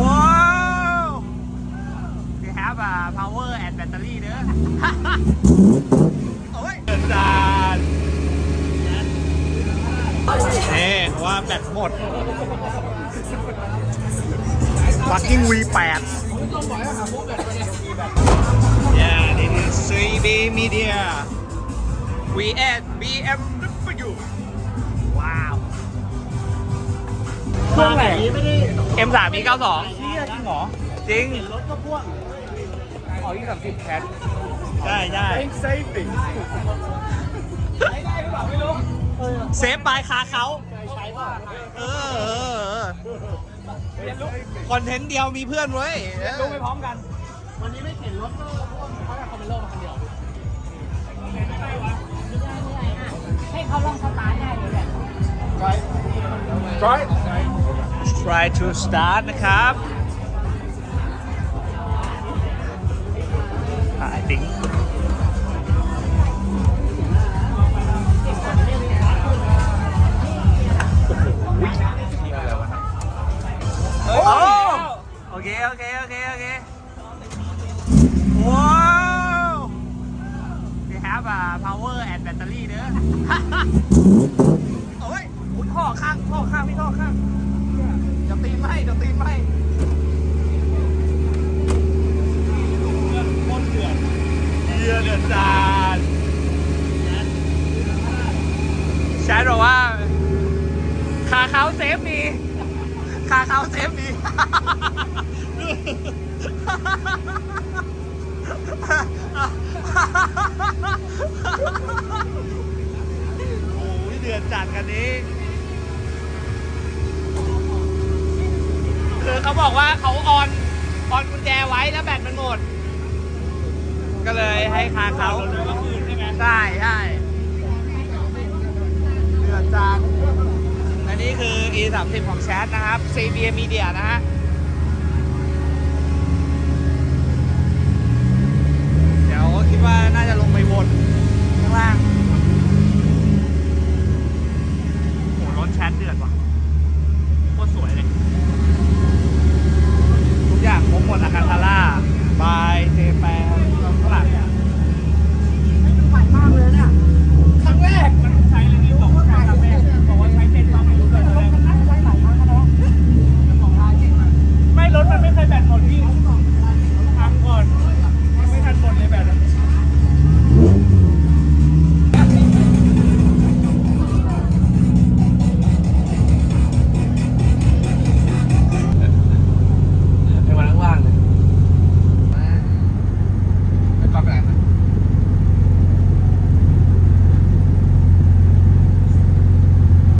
Wow! We have a power and battery เด้อ โอ้ยเดินดานนี่ว่าแบตหมด fucking V8 yeah this is CB Media V8 BMW wow ว้าวเครื่องไหน M3 E92 เชี่ยจริงเหรอจริง รถก็พ่วงอ๋อยี่สามสิบแคทได้ได้เซฟติ้งเซฟบายคาเขาเออเออเออคอนเทนต์เดียวมีเพื่อนเว้ยรู้ไปพร้อมกัน วันนี้ไม่เข็นรถก็เขาจะคอมเมนโลมาคนเดียวให้เขาลองสตาร์ทได้เลยแหละ try to start นะครับ I think โอ้โอเค โอเค โอเค โอเค ว้าว we have a power and battery เด้อ โอ้ยอุ๊ยท่อข้างท่อข้าง พี่ท่อข้าง เดี๋ยวตีนไหมโคตรเดือดเดือดเดือดจานใช่หรอว่า ขาเขาเซฟดีขาเขาเซฟดีโอ้ยเดือดจัดกันนี้ เขาบอกว่าเขาออนออนกุญแจไว้แล้วแบตมันหมด ก็เลยให้คาเขาใช่ใช่เดือดจานอันนี้คือ e 3 0ของแชทนะครับ CB Media นะฮะเดี๋ยวคิดว่าน่าจะลงไปวนข้างล่างโอ้ร้อนแชทเดือดว่ะ